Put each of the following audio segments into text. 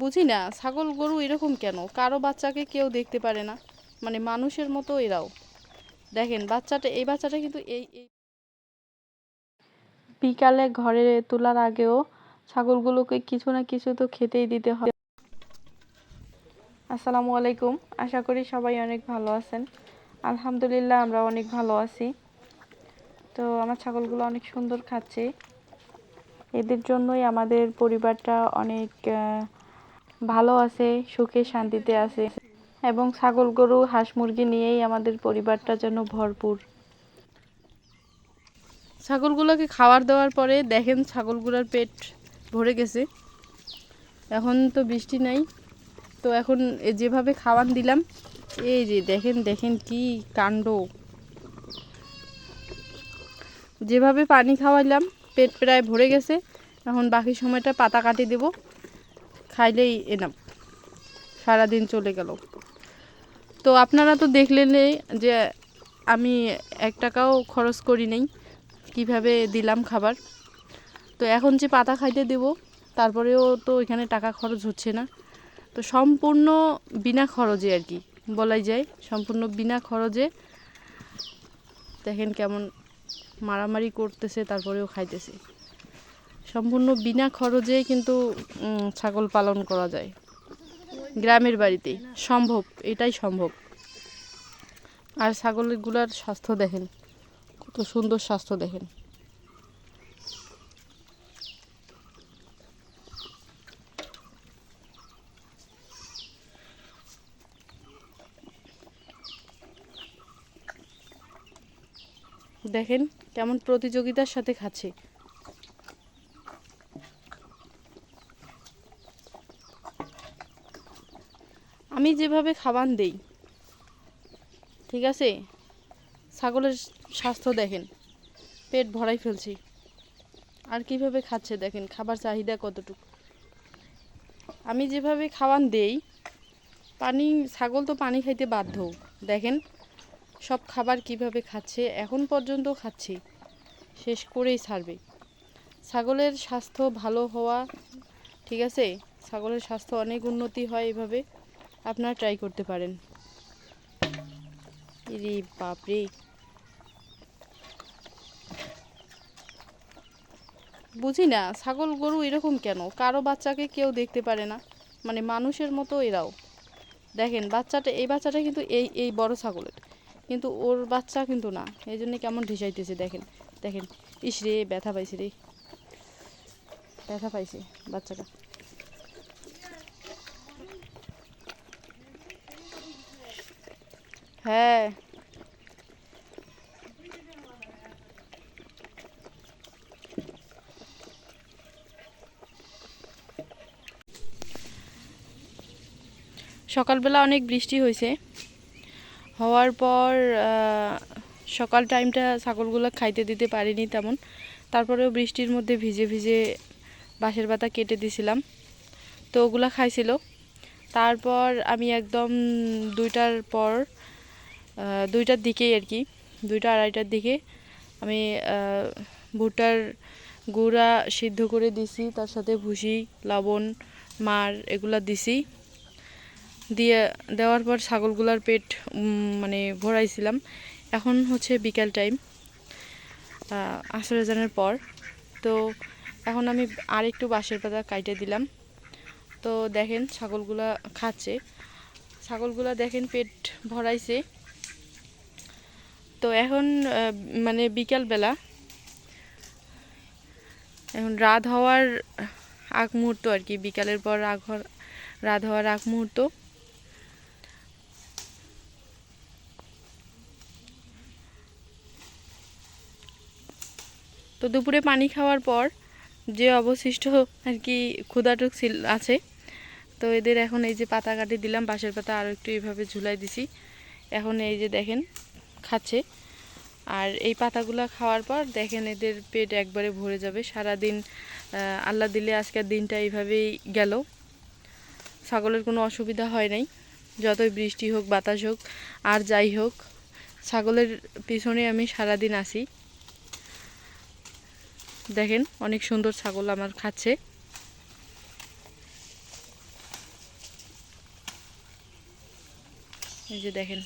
বুঝি না, ছাগল গরু এরকম কেন? কারও বাচ্চাকে কেউ দেখতে পারে না। মানে মানুষের মতো এরাও। দেখেন, বাচ্চাটা, এই বাচ্চাটা কিন্তু এই বিকালে ঘরে তোলার আগেও ছাগলগুলোকে কিছু না কিছু তো খেতেই দিতে হয়। আসসালামু আলাইকুম। আশা করি সবাই অনেক ভালো আছেন। আলহামদুলিল্লাহ, আমরা অনেক ভালো আছি। তো আমার ছাগলগুলো অনেক সুন্দর খাচ্ছে। এদের জন্যই আমাদের পরিবারটা অনেক ভালো আছে, সুখে শান্তিতে আছে এবং ছাগল গরু, হাঁস মুরগি নিয়েই আমাদের পরিবারটা যেন ভরপুর। ছাগলগুলোকে খাবার দেওয়ার পরে দেখেন ছাগলগুলোর পেট ভরে গেছে। এখন তো বৃষ্টি নাই, তো এখন যেভাবে খাওয়ান দিলাম, এই যে দেখেন দেখেন কি কাণ্ড। যেভাবে পানি খাওয়াইলাম, পেট প্রায় ভরে গেছে, এখন বাকি সময়টা পাতা কাটি দেব। খাইলেই এনাম। সারাদিন চলে গেল। তো আপনারা তো দেখলেনই যে আমি এক টাকাও খরচ করি নেই, কীভাবে দিলাম খাবার। তো এখন যে পাতা খাইতে দেব, তারপরেও তো এখানে টাকা খরচ হচ্ছে না। তো সম্পূর্ণ বিনা খরচে আর কি, বলাই যায়। সম্পূর্ণ বিনা খরচে দেখেন কেমন মারামারি করতেছে, তারপরেও খাইতেছে। সম্পূর্ণ বিনা খরচে কিন্তু ছাগল পালন করা যায়। গ্রামের বাড়িতে। সম্ভব, এটাই সম্ভব। আর ছাগলগুলার স্বাস্থ্য দেখেন, কত সুন্দর স্বাস্থ্য দেখেন। দেখেন কেমন প্রতিযোগিতার সাথে খাচ্ছে। আমি যেভাবে খাবার দেই, ঠিক আছে? ছাগলের স্বাস্থ্য দেখেন, পেট ভরাই ফেলছি। আর কীভাবে খাচ্ছে দেখেন, খাবার চাহিদা কতটুকু? আমি যেভাবে খাওয়ান দেই, পানি, ছাগল তো পানি খাইতে বাধ্য, দেখেন? সব খাবার কীভাবে খাচ্ছে, এখন পর্যন্ত খাচ্ছে, শেষ করেই ছাড়বে। ছাগলের স্বাস্থ্য ভালো হওয়া, ঠিক আছে? ছাগলের স্বাস্থ্য অনেক উন্নতি হয় এভাবে। আপনারা ট্রাই করতে পারেন। রে বাপরে। বুঝি না, ছাগল গরু এরকম কেন? কারও বাচ্চাকে কেউ দেখতে পারে না। মানে মানুষের মতো এরাও। দেখেন, বাচ্চাটা, এই বাচ্চাটা কিন্তু এই এই বড় ছাগলের। কিন্তু ওর বাচ্চা কিন্তু না। এই জন্য কেমন ঢিসাইতেছে, দেখেন। দেখেন, ইস রে, ব্যথা পাইছে রে। ব্যথা পাইছে বাচ্চাটা। হ্যাঁ। সকালবেলা অনেক বৃষ্টি হয়েছে। হওয়ার পর সকাল টাইমটা ছাগলগুলো খাইতে দিতে পারিনি তেমন। তারপরেও বৃষ্টির মধ্যে ভিজে ভিজে বাঁশের পাতা কেটে দিছিলাম। তো ওগুলা খাইছিল। তারপর আমি একদম দুইটার পর দুইটার দিকেই আর কি। দুইটা আড়াইটার দিকে। আমি ভুট্টার গুঁড়া সিদ্ধ করে দিছি, তার সাথে ভুসি, লবণ, মার এগুলা দিছি। দিয়ে, দেওয়ার পর ছাগলগুলার পেট মানে ভরাইছিলাম। এখন হচ্ছে বিকাল টাইম আসরেজানের পর। তো এখন আমি আর একটু বাঁশের পাতা কাইটে দিলাম। তো দেখেন ছাগলগুলা খাচ্ছে। ছাগলগুলা দেখেন পেট ভরাইছে। তো এখন মানে বিকালবেলা, এখন রাত হওয়ার আগ মুহূর্ত আর কি, বিকালের পর আগ রাত হওয়ার আগ মুহূর্ত। তো দুপুরে পানি খাওয়ার পর যে অবশিষ্ট আর কি ক্ষুদাটুক ছিল, আছে, তো এদের এখন এই যে পাতা কাটি দিলাম, বাঁশের পাতা আরও একটু এইভাবে ঝুলাই দিছি। এখন এই যে দেখেন খাচ্ছে। আর এই পাতাগুলো খাওয়ার পর দেখেন এদের পেট একবারে ভরে যাবে। সারা দিন আল্লাহ দিলে আজকের দিনটা এইভাবেই গেল। ছাগলের কোনো অসুবিধা হয় নাই। যতই বৃষ্টি হোক, বাতাস হোক, আর যাই হোক, ছাগলের পিছনে আমি সারা দিন আসি দেখেন অনেক সুন্দর ছাগল আমার খাচ্ছে। এই যে দেখেন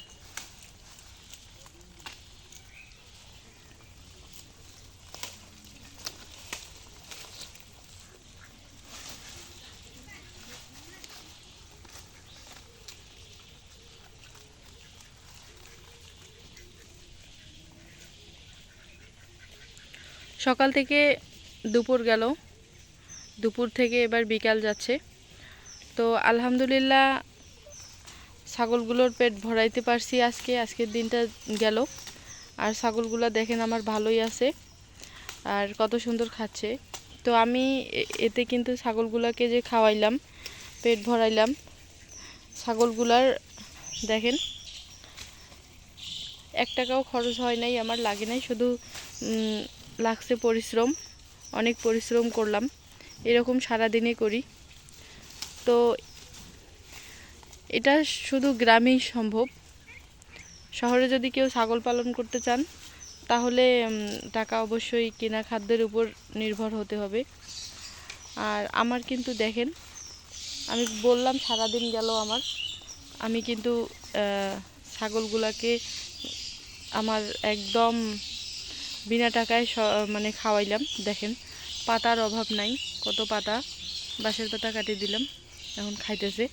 সকাল থেকে দুপুর গেল। দুপুর থেকে এবার বিকাল যাচ্ছে। তো আলহামদুলিল্লাহ ছাগলগুলোর পেট ভরাইতে পারছি আজকে। আজকের দিনটা গেল। আর ছাগলগুলো দেখেন আমার ভালোই আছে। আর কত সুন্দর খাচ্ছে। তো আমি এতে কিন্তু ছাগলগুলোকে যে খাওয়াইলাম, পেট ভরাইলাম, ছাগলগুলার দেখেন, এক টাকাও খরচ হয় নাই, আমার লাগে নাই। শুধু লাগছে পরিশ্রম, অনেক পরিশ্রম করলাম। এরকম সারাদিনই করি। তো এটা শুধু গ্রামেই সম্ভব। শহরে যদি কেউ ছাগল পালন করতে চান, তাহলে টাকা অবশ্যই কেনা খাদ্যের উপর নির্ভর হতে হবে। আর আমার কিন্তু দেখেন, আমি বললাম সারাদিন গেল আমার। আমি কিন্তু ছাগলগুলাকে আমার একদম বিনা টাকায় মানে খাওয়াইলাম, দেখেন। পাতার অভাব নাই, কত পাতা? বাঁশের পাতা কাটিয়ে দিলাম, এখন খাইতেছে।